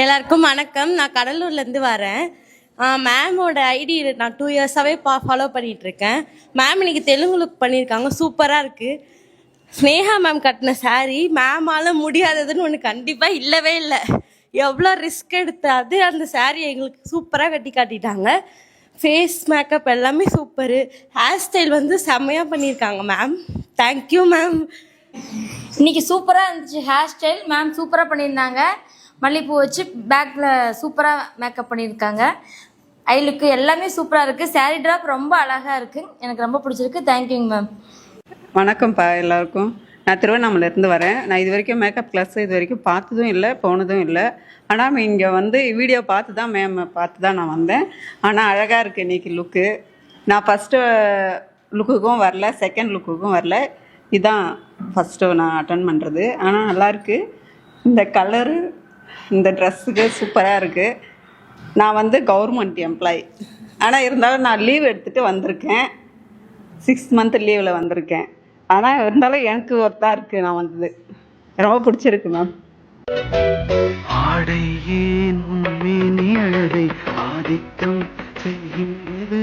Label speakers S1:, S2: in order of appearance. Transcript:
S1: எல்லாருக்கும் வணக்கம். நான் கடலூர்லேருந்து வரேன். மேமோட ஐடி நான் டூ இயர்ஸாகவே பா ஃபாலோ பண்ணிகிட்ருக்கேன் மேம் இன்னைக்கு தெலுங்கு லுக் பண்ணியிருக்காங்க. சூப்பராக இருக்குது ஸ்னேகா மேம் கட்டின saree மேமால் முடியாததுன்னு ஒன்று கண்டிப்பாக இல்லவே இல்லை. எவ்வளோ ரிஸ்க் எடுத்து அது அந்த saree எங்களுக்கு சூப்பராக கட்டி காட்டிட்டாங்க. ஃபேஸ் மேக்கப் எல்லாமே சூப்பரு ஹேர் ஸ்டைல் வந்து செம்மையாக பண்ணியிருக்காங்க மேம் தேங்க்யூ மேம்
S2: இன்னைக்கு சூப்பராக இருந்துச்சு ஹேர் ஸ்டைல் மேம் சூப்பராக பண்ணியிருந்தாங்க. மல்லிகைப்பூ வச்சு பேக்கில் சூப்பராக மேக்கப் பண்ணியிருக்காங்க. ஐலுக்கு எல்லாமே சூப்பராக இருக்குது சாரீ ட்ராப் ரொம்ப அழகாக இருக்குது எனக்கு ரொம்ப பிடிச்சிருக்கு. தேங்க்யூங்க மேம்
S3: வணக்கம்ப்பா எல்லாருக்கும். நான் திருவண்ணாமலையிலேருந்து வரேன். நான் இது வரைக்கும் மேக்கப் கிளாஸ் இது வரைக்கும் பார்த்ததும் இல்லை போனதும் இல்லை. ஆனால் இங்கே வந்து வீடியோ பார்த்து தான் மேம் பார்த்து தான் நான் வந்தேன். ஆனால் அழகாக இருக்குது இன்றைக்கி லுக்கு நான் ஃபஸ்ட்டு லுக்குக்கும் வரல செகண்ட் லுக்குக்கும் வரல. இதுதான் ஃபஸ்ட்டு நான் அட்டன் பண்ணுறது ஆனால் நல்லாயிருக்கு இந்த கலரு இந்த ட்ரெஸ்ஸுக்கு சூப்பராக இருக்குது நான் வந்து கவர்மெண்ட் எம்ப்ளாயி ஆனால் இருந்தாலும் நான் லீவ் எடுத்துகிட்டு வந்திருக்கேன். சிக்ஸ் மந்த் லீவில் வந்திருக்கேன். ஆனால் இருந்தாலும் எனக்கு ஒர்த்தாக இருக்குது நான் வந்தது. ரொம்ப பிடிச்சிருக்கு மேம்
S4: ஆடை ஏன் அழகை ஆதிக்கம் செய்கின்றது.